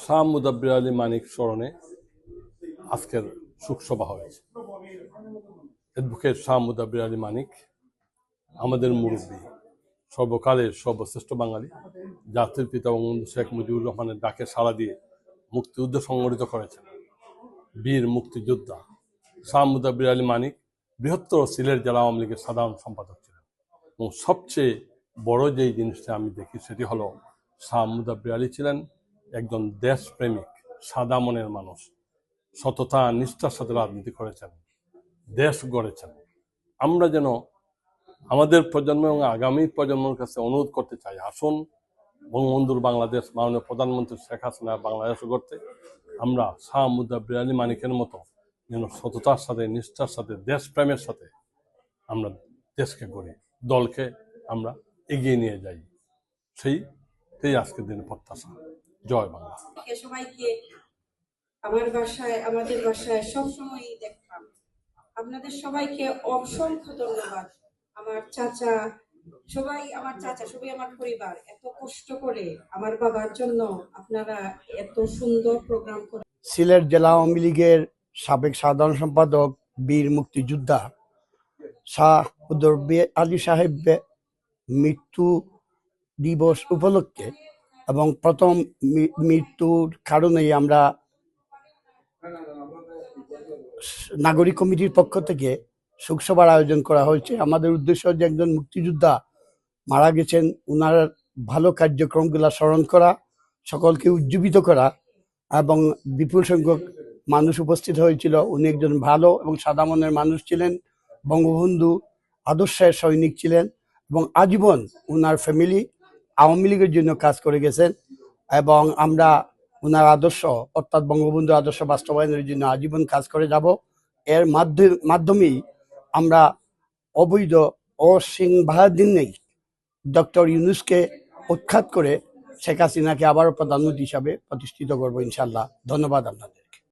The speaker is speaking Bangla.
শাহ মুদাব্বির আলী মানিক স্মরণে আজকের শোকসভা হয়েছে। অ্যাডভোকেট শাহ মুদাব্বির আলী মানিক, আমাদের মুরব্বী, সর্বকালের সর্বশ্রেষ্ঠ বাঙালি, জাতির পিতা বঙ্গবন্ধু শেখ মুজিবুর রহমানের ডাকে সাড়া দিয়ে মুক্তিযুদ্ধ সংগঠিত করেছেন। বীর মুক্তিযোদ্ধা শাহ মুদাব্বির আলী মানিক বৃহত্তর সিলেট জেলা আওয়ামী লীগের সাধারণ সম্পাদক ছিলেন। এবং সবচেয়ে বড় যেই জিনিসটা আমি দেখি সেটি হলো শাহ মুদাব্বির আলী ছিলেন একজন দেশপ্রেমিক, সাদা মনের মানুষ, সততা, নিষ্ঠার সাথে রাজনীতি করেছেন, দেশ গড়েছেন। আমরা যেন আমাদের প্রজন্ম এবং আগামী প্রজন্মের কাছে অনুরোধ করতে চাই, আসুন বঙ্গবন্ধুর বাংলাদেশ, মাননীয় প্রধানমন্ত্রী শেখ হাসিনা বাংলাদেশ গড়তে, আমরা শাহ মুদ্রা আলী মানিকের মতো যেন সততার সাথে, নিষ্ঠার সাথে, দেশপ্রেমের সাথে আমরা দেশকে গড়ি, দলকে আমরা এগিয়ে নিয়ে যাই। সেই সেই আজকের দিনে প্রত্যাশা। জয় বাংলা। সবাইকে আমার বাসায় আমাদের বাসায় সবসময়ই দেখতাম। আপনাদের সবাইকে অসংখ্য ধন্যবাদ। আমার চাচা সবাই আমার চাচা সবাই আমার পরিবার এত কষ্ট করে আমার বাবার জন্য আপনারা এত সুন্দর প্রোগ্রাম করে সিলেট জেলা আওয়ামী লীগের সাবেক সাধারণ সম্পাদক বীর মুক্তিযোদ্ধা শাহ আলী সাহেব মৃত্যু দিবস উপলক্ষে এবং প্রথম মৃত্যুর কারণেই আমরা নাগরিক কমিটির পক্ষ থেকে শোকসভার আয়োজন করা হয়েছে। আমাদের উদ্দেশ্য যে একজন মুক্তিযোদ্ধা মারা গেছেন ওনার ভালো কার্যক্রমগুলো স্মরণ করা, সকলকে উজ্জীবিত করা এবং বিপুল সংখ্যক মানুষ উপস্থিত হয়েছিল। উনি একজন ভালো এবং সাদা মনের মানুষ ছিলেন, বঙ্গবন্ধু আদর্শের সৈনিক ছিলেন এবং আজীবন ওনার ফ্যামিলি আওয়ামী লীগের জন্য কাজ করে গেছেন এবং আমরা ওনার আদর্শ, অর্থাৎ বঙ্গবন্ধু আদর্শ বাস্তবায়নের জন্য আজীবন কাজ করে যাব। এর মাধ্যমে, মাধ্যমেই আমরা অবৈধ অসিংবাদীন নেই ডক্টর ইউনুসকে উৎখাত করে শেখ হাসিনাকে আবারও প্রধানমন্ত্রী হিসাবে প্রতিষ্ঠিত করব ইনশাল্লাহ ধন্যবাদ আপনাদের।